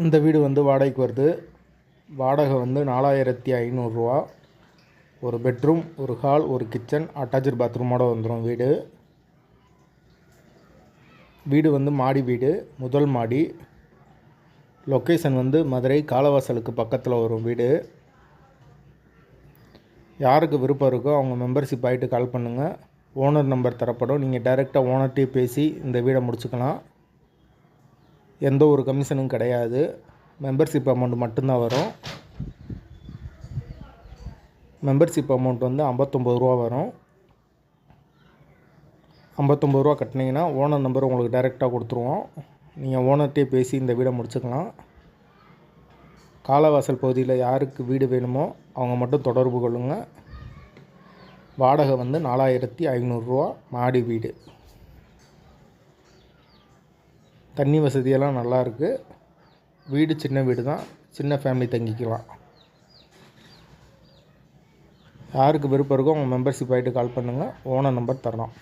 இந்த வீடு வந்து வாடகைக்கு வருது. வாடகை வந்து நாலாயிரத்தி ஐநூறுரூவா ஒரு பெட்ரூம் ஒரு ஹால் ஒரு கிச்சன் அட்டாச்சு பாத்ரூமோடு வந்துடும் வீடு. வீடு வந்து மாடி வீடு முதல் மாடி. லொக்கேஷன் வந்து மதுரை காலவாசலுக்கு பக்கத்தில் வரும் வீடு. யாருக்கு விருப்பம் இருக்கோ அவங்க மெம்பர்ஷிப் ஆகிட்டு கால் பண்ணுங்கள் ஓனர் நம்பர் தரப்படும். நீங்கள் டைரெக்டாக ஓனர்கிட்டே பேசி இந்த வீடை முடிச்சுக்கலாம். எந்த ஒரு கமிஷனும் கிடையாது. மெம்பர்ஷிப் அமௌண்ட் மட்டும்தான் வரும். மெம்பர்ஷிப் அமௌண்ட் வந்து ஐம்பத்தொம்பது ரூபா வரும். ஐம்பத்தொம்பது ரூபா கட்டினீங்கன்னா ஓனர் நம்பர் உங்களுக்கு டைரெக்டாக கொடுத்துருவோம். நீங்கள் ஓனர்கிட்டே பேசி இந்த வீடை முடிச்சுக்கலாம். காலவாசல் பகுதியில் யாருக்கு வீடு வேணுமோ அவங்க மட்டும் தொடர்பு கொள்ளுங்கள் வாடகை வந்து நாலாயிரத்தி ஐநூறுரூவா மாடி வீடு. தண்ணி வசதியெல்லாம் நல்லாயிருக்கு. வீடு சின்ன வீடு தான் சின்ன ஃபேமிலி தங்கிக்கலாம். யாருக்கு விருப்பம் இருக்கோ அவங்க மெம்பர்ஷிப் ஆகிட்டு கால் பண்ணுங்கள் ஓனர் நம்பர் தரலாம்